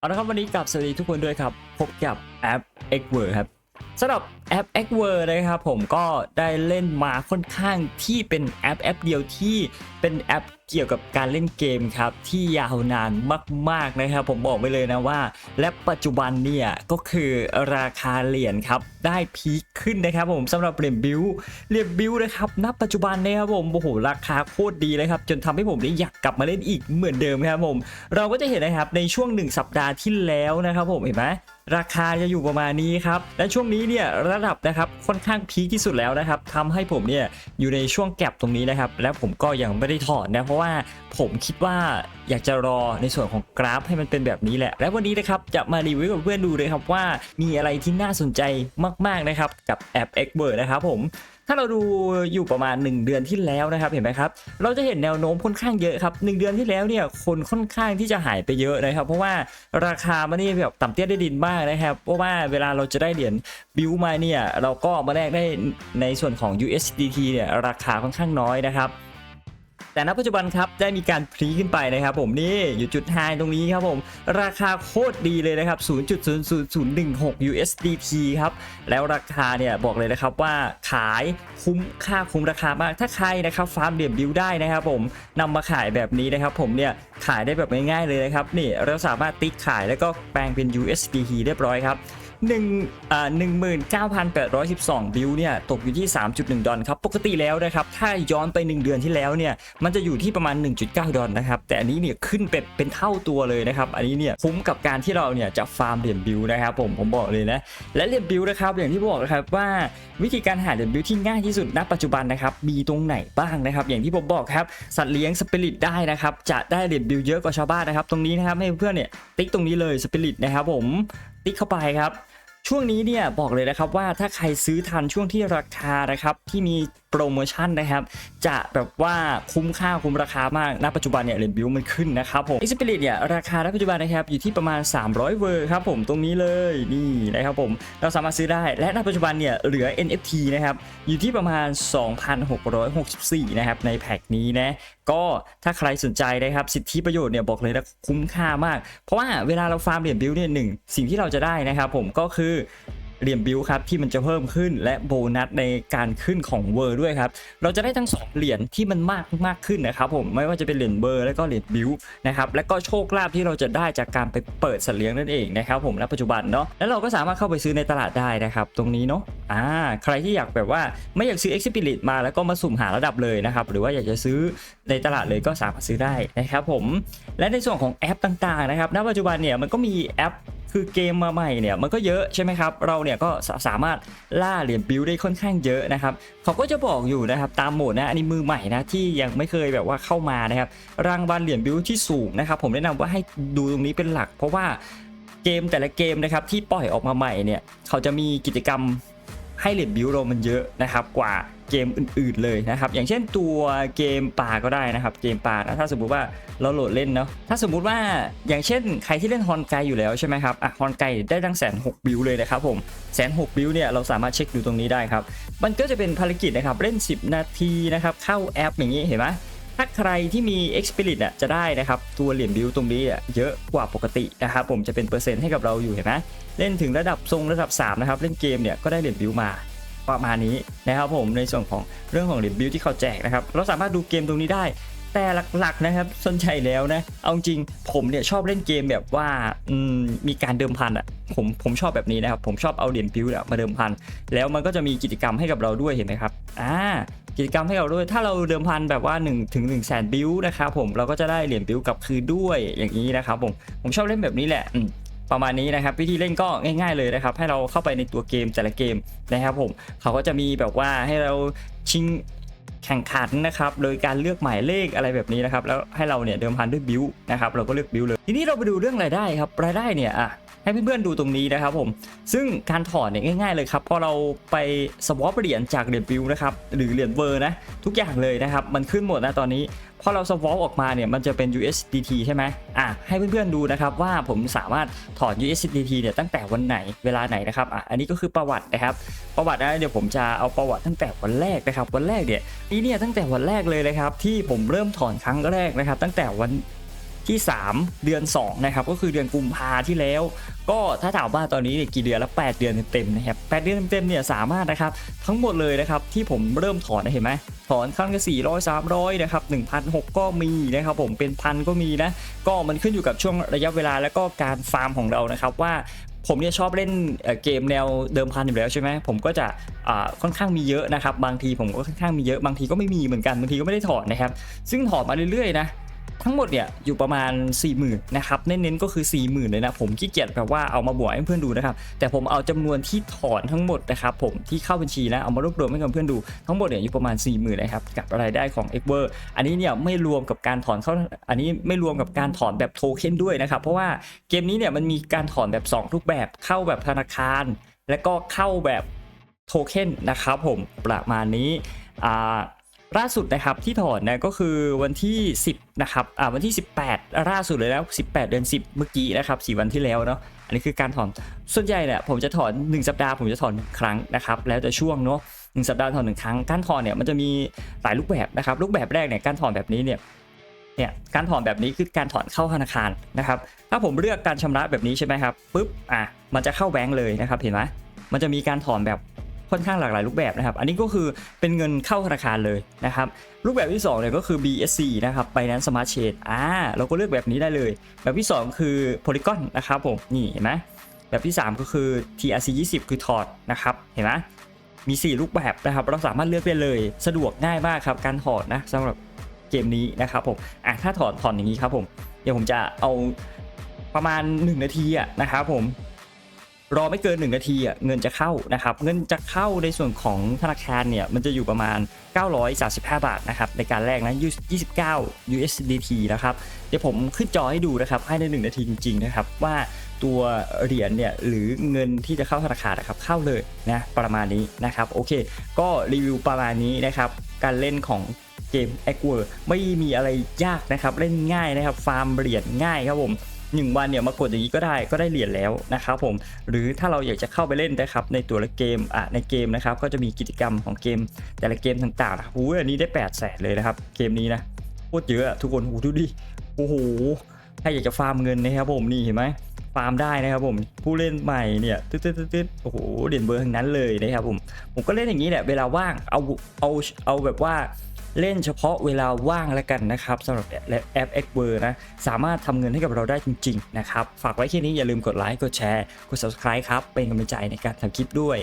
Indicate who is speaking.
Speaker 1: เอาละครับวันนี้กับสวัสดีทุกคนด้วยครับ พบกับแอป x w o r d ครับสำหรับแอป x w o r d นะครับผมก็ได้เล่นมาค่อนข้างที่เป็นแอปแอปเดียวที่เป็นแอป เกี่ยวกับการเล่นเกมครับที่ยาวนานมากๆนะครับ ผมบอกไว้เลยนะว่า และปัจจุบันเนี่ยก็คือราคาเหรียญครับได้พีคขึ้นนะครับ ผมสำหรับเหรียญบิวเหรียญบิวนะครับณปัจจุบันเนี่ยครับผมโอ้โหราคาโคตรดีเลยครับจนทำให้ผมได้อยากกลับมาเล่นอีกเหมือนเดิมครับผม เราก็จะเห็นนะครับในช่วง 1 สัปดาห์ที่แล้วนะครับผมเห็นไหมราคาจะอยู่ประมาณนี้ครับ และช่วงนี้เนี่ยระดับนะครับค่อนข้างพีคที่สุดแล้วนะครับทำให้ผมเนี่ยอยู่ในช่วงแก็บตรงนี้นะครับ และผมก็ยังไม่ได้ถอดนะเพราะว่าผมคิดว่า อยากจะรอในส่วนของกราฟให้มันเป็นแบบนี้แหละ และวันนี้นะครับจะมารีวิวกับเพื่อนดูเลยครับว่ามีอะไรที่น่าสนใจมาก ๆนะครับกับแอป x b e r นะครับผมถ้าเราดูอยู่ประมาณ 1 เดือนที่แล้วนะครับเห็นไหมครับ เราจะเห็นแนวโน้มค่อนข้างเยอะครับ1เดือนที่แล้วเนี่ยคนค่อนข้างที่จะหายไปเยอะนะครับ เพราะว่าราคามันนี่แบบต่ำเตี้ยได้ดินมากนะครับ เพราะว่าเวลาเราจะได้เหรียญบิวมาเนี่ยเราก็มาแลกได้ในส่วนของ USDT เนี่ยราคาค่อนข้างน้อยนะครับ แต่ณปัจจุบันครับได้มีการพลีขึ้นไปนะครับผมนี่อยู่จุดไฮตรงนี้ครับผม ราคาโคตรดีเลยนะครับ 0.00016 USDT ครับแล้วราคาเนี่ยบอกเลยนะครับว่าขายคุ้มค่าคุ้มราคามากถ้าใครนะครับฟาร์มเหรียญบิวได้นะครับผมนำมาขายแบบนี้นะครับผมเนี่ยขายได้แบบง่ายๆเลยนะครับนี่เราสามารถติ๊กขายแล้วก็แปลงเป็น USDT เรียบร้อยครับ หนึ่งอ่าหนึ่งหมื่นเก้าพันแปดร้อยสิบสองบิลเนี่ยตกอยู่ที่3.1ดหนึ่งดอลครับปกติแล้วนะครับถ้าย้อนไป1เดือนที่แล้วเนี่ยมันจะอยู่ที่ประมาณ1.9ดเก้าดอลนะครับแต่อันนี้เนี่ยขึ้นเป็นเป็นเท่าตัวเลยนะครับอันนี้เนี่ยคุ้มกับการที่เราเนี่ยจะฟาร์มเหรียญบิลนะครับผมผมบอกเลยนะและเหรียญบิลนะครับอย่างที่บอกนะครับว่าวิธีการหาเหรียญบิลที่ง่ายที่สุดณปัจจุบันนะครับมีตรงไหนบ้างนะครับอย่างที่ผมบอกครับสัตว์เลี้ยงสปิริตได้นะครับจะได้เหรียญบิลเยอะกว่าชาวบ้านนะครับตรงนี้นะครับให้เพื่อนเนี่ยติ๊กตรงนี้เลยสปิริตนะครับผมติ๊กเข้าไปครับ ช่วงนี้เนี่ยบอกเลยนะครับว่าถ้าใครซื้อทันช่วงที่ราคานะครับที่มีโปรโมชั่นนะครับ จะแบบว่าคุ้มค่าคุ้มราคามากณปัจจุบันเนี่ยเรียญบิวมันขึ้นนะครับผม Xperia เนี่ยราคาณปัจจุบันนะครับอยู่ที่ประมาณ 300 เวอร์ครับผมตรงนี้เลยนี่นะครับผมเราสามารถซื้อได้และณปัจจุบันเนี่ยเหลือ NFT นะครับอยู่ที่ประมาณ 2,664 นะครับในแพ็คนี้นะ ก็ถ้าใครสนใจนะครับสิทธิประโยชน์เนี่ยบอกเลยนะคุ้มค่ามาก เพราะว่าเวลาเราฟาร์มเหรียญบิลเนี่ยหนึ่งสิ่งที่เราจะได้นะครับผมก็คือ เหรียญบิวครับที่มันจะเพิ่มขึ้นและโบนัสในการขึ้นของเวอร์ด้วยครับเราจะได้ทั้ง 2 เหรียญที่มันมากมากขึ้นนะครับผมไม่ว่าจะเป็นเหรียญเบอร์แล้วก็เหรียญบิวนะครับและก็โชคลาภที่เราจะได้จากการไปเปิดสัตว์เลี้ยงนั่นเองนะครับผมณปัจจุบันเนาะแล้วเราก็สามารถเข้าไปซื้อในตลาดได้นะครับตรงนี้เนาะอ่าใครที่อยากแบบว่าไม่อยากซื้อ Experit มาแล้วก็มาสุ่มหาระดับเลยนะครับหรือว่าอยากจะซื้อในตลาดเลยก็สามารถซื้อได้นะครับผมและในส่วนของแอปต่างๆนะครับณปัจจุบันเนี่ยมันก็มีแอป คือเกมมาใหม่เนี่ยมันก็เยอะใช่ไหมครับเราเนี่ยก็สามารถล่าเหรียญบิลได้ค่อนข้างเยอะนะครับเขาก็จะบอกอยู่นะครับตามโหมดนะอันนี้มือใหม่นะที่ยังไม่เคยแบบว่าเข้ามานะครับรางวัลเหรียญบิลที่สูงนะครับผมแนะนำว่าให้ดูตรงนี้เป็นหลัก เพราะว่าเกมแต่ละเกมนะครับที่ปล่อยออกมาใหม่เนี่ยเขาจะมีกิจกรรม ให้เหรียญบิวโรมันเยอะนะครับกว่าเกมอื่นๆเลยนะครับอย่างเช่นตัวเกมป่าก็ได้นะครับเกมป่านะถ้าสมมุติว่าเราโหลดเล่นเนาะถ้าสมมุติว่าอย่างเช่นใครที่เล่นฮอนไกอยู่แล้วใช่ไหมครับอะฮอนไกได้ตั้งแสนหกบิวเลยนะครับผมแสนหกบิวเนี่ยเราสามารถเช็คดูตรงนี้ได้ครับมันก็จะเป็นภารกิจนะครับเล่น 10 นาทีนะครับเข้าแอปอย่างนี้เห็นไหม ถ้าใครที่มี Experit อะจะได้นะครับตัวเหรียญบิวตรงนี้อะเยอะกว่าปกตินะครับผมจะเป็นเปอร์เซ็นต์ให้กับเราอยู่เห็นไหมเล่นถึงระดับทรงระดับ3นะครับเล่นเกมเนี่ยก็ได้เหรียญบิวมาประมาณนี้นะครับผมในส่วนของเรื่องของเหรียญบิวที่เขาแจกนะครับเราสามารถดูเกมตรงนี้ได้ แต่หลักๆนะครับสนใจแล้วนะเอาจริงผมเนี่ยชอบเล่นเกมแบบว่ามีการเดิมพันอะผมผมชอบแบบนี้นะครับผมชอบเอาเหรียญบิวเนี่ยมาเดิมพันแล้วมันก็จะมีกิจกรรมให้กับเราด้วยเห็นไหมครับอ่า กิจกรรมให้เราด้วย ถ้าเราเดิมพันแบบว่า1ถึง1 0 0 0 0แสนบิลนะครับผมเราก็จะได้เหรียญบิลกลับคืนด้วยอย่างนี้นะครับผมผมชอบเล่นแบบนี้แหละประมาณนี้นะครับวิธีเล่นก็ง่าย ๆเลยนะครับ ให้เราเข้าไปในตัวเกมแต่ละเกมนะครับผมเขาก็จะมีแบบว่าให้เราชิงแข่งขันนะครับโดยการเลือกหมายเลขอะไรแบบนี้นะครับแล้วให้เราเนี่ยเดิมพันด้วยบิลนะครับเราก็เลือกบิลเลย ทีนี้เราไปดูเรื่องรายได้ครับรายได้เนี่ยอะ ให้เพื่อนๆดูตรงนี้นะครับผม ซึ่งการถอนเนี่ยง่าย ๆเลยครับพอเราไปสวอปเหรียญจากเหรียญบิลนะครับหรือเหรียญเวอร์นะทุกอย่างเลยนะครับมันขึ้นหมดนะตอนนี้พอเราสวอปออกมาเนี่ยมันจะเป็น USDT ใช่ไหมอะให้เพื่อนๆดูนะครับว่าผมสามารถถอน USDT เนี่ยตั้งแต่วันไหนเวลาไหนนะครับอะอันนี้ก็คือประวัตินะครับ ประวัตินะเดี๋ยวผมจะเอาประวัติตั้งแต่วันแรกนะครับ วันแรกเนี่ยนี่เนี่ยตั้งแต่วันแรกเลยนะครับที่ผมเริ่มถอนครั้งแรกนะครับ ตั้งแต่วัน ที่ 3 เดือน2นะครับก็คือเดือนกุมภาที่แล้ว ก็ถ้าถามว่าตอนนี้เนี่ยกี่เดือนแล้ว8เดือนเต็มนะครับ8เดือนเต็มเนี่ยสามารถนะครับทั้งหมดเลยนะครับที่ผมเริ่มถอนเห็นไหมถอนขั้นก็400 300นะครับ1,006ก็มีนะครับผมเป็นพันก็มีนะก็มันขึ้นอยู่กับช่วงระยะเวลาแล้วก็การฟาร์มของเรานะครับว่าผมเนี่ยชอบเล่นเกมแนวเดิมพันอยู่แล้วใช่ไหมผมก็จะค่อนข้างมีเยอะนะครับ บางทีผมก็ค่อนข้างมีเยอะบางทีก็ไม่มีเหมือนกันบางทีก็ไม่ได้ถอนนะครับ ซึ่งถอนมาเรื่อยๆนะ ทั้งหมดเนี่ยอยู่ประมาณ 4 0,000นะครับเน้นๆก็คือ 4 0,000เลยนะผมขี้เกียจแบบว่าเอามาบวกให้เพื่อนดูนะครับแต่ผมเอาจำนวนที่ถอนทั้งหมดนะครับผมที่เข้าบัญชีนะเอามารวบรวมให้กับเพื่อนดูทั้งหมดเนี่ยอยู่ประมาณ 4 0,000นะครับกับรายได้ของ e x v e r อันนี้เนี่ยไม่รวมกับการถอนเข้าอันนี้ไม่รวมกับการถอนแบบโทเค็นด้วยนะครับเพราะว่าเกมนี้เนี่ยมันมีการถอนแบบ2รูปแบบเข้าแบบธนาคาร และก็เข้าแบบโทเค็นนะครับผมประมาณนี้อ่า ล่าสุดนะครับที่ถอนนะก็คือวันที่ 10นะครับอ่าวันที่ 18ล่าสุดเลยแล้ว 18 เดือน 10 เมื่อกี้นะครับ4วันที่แล้วเนาะอันนี้คือการถอนส่วนใหญ่เนี่ยผมจะถอน 1 สัปดาห์ผมจะถอนหนึ่งครั้งนะครับแล้วแต่ช่วงเนาะหนึ่งสัปดาห์ถอนหนึ่งครั้งการถอนเนี่ยมันจะมีหลายรูปแบบนะครับรูปแบบแรกเนี่ยการถอนแบบนี้เนี่ยเนี่ยการถอนแบบนี้คือการถอนเข้าธนาคารนะครับถ้าผมเลือกการชำระแบบนี้ใช่ไหมครับปุ๊บอะมันจะเข้าแบงก์เลยนะครับเห็นไหมมันจะมีการถอนแบบ ค่อนข้างหลากหลายรูปแบบนะครับ อันนี้ก็คือเป็นเงินเข้าธนาคารเลยนะครับ รูปแบบที่2เนี่ยก็คือ BSC นะครับ Binance Smart Chain อ่าเราก็เลือกแบบนี้ได้เลย แบบที่ 2 คือ Polygon นะครับผม นี่เห็นไหมแบบที่ 3 ก็คือ TRC 20 คือถอดนะครับ เห็นไหมมี 4 รูปแบบนะครับ เราสามารถเลือกได้เลย สะดวกง่ายมากครับ การถอดนะสำหรับเกมนี้นะครับผม อะถ้าถอดถอนอย่างนี้ครับผม เดี๋ยวผมจะเอาประมาณ 1 นาทีอะนะครับผม รอไม่เกิน1นาทีอะเงินจะเข้านะครับเงินจะเข้าในส่วนของธนาคารเนี่ยมันจะอยู่ประมาณ 935 บาทนะครับในการแรกนะ29 USDT นะครับเดี๋ยวผมขึ้นจอให้ดูนะครับให้ใน 1 นาทีจริงๆนะครับว่าตัวเหรียญเนี่ยหรือเงินที่จะเข้าธนาคารนะครับเข้าเลยนะประมาณนี้นะครับโอเค ก็รีวิวประมาณนี้นะครับการเล่นของเกม a q u a r ไม่มีอะไรยากนะครับเล่นง่ายนะครับฟาร์มเหรียญง่ายครับผม หนึ่งวันเนี่ยมากดอย่างนี้ก็ได้ก็ได้เหรียญแล้วนะครับผมหรือถ้าเราอยากจะเข้าไปเล่นนะครับในตัวละเกมอะในเกมนะครับก็จะมีกิจกรรมของเกม แต่ละเกมต่างๆนะครับอู้ยอันนี้ได้8ปดแสนเลยนะครับเกมนี้นะโคตรเยอะอะทุกคนโอ้ดูดิโอ้โหถ้าอยากจะฟาร์มเงินนะครับผมนี่เห็นไหม ฟาร์มได้นะครับผมผู้เล่นใหม่เนี่ยตึ๊ดตึ๊ดตึ๊ดโอ้โหเด่นเบอร์ทั้งนั้นเลยนะครับผมผมก็เล่นอย่างนี้แหละเวลาว่างเอาเอาเอาแบบว่าเล่นเฉพาะเวลาว่างแล้วกันนะครับสำหรับแอป x w o r นะสามารถทำเงินให้กับเราได้จริง ๆ นะครับ ฝากไว้แค่นี้อย่าลืมกดไลค์กดแชร์กด subscribe ครับ เป็นกำลังใจในการทำคลิปด้วย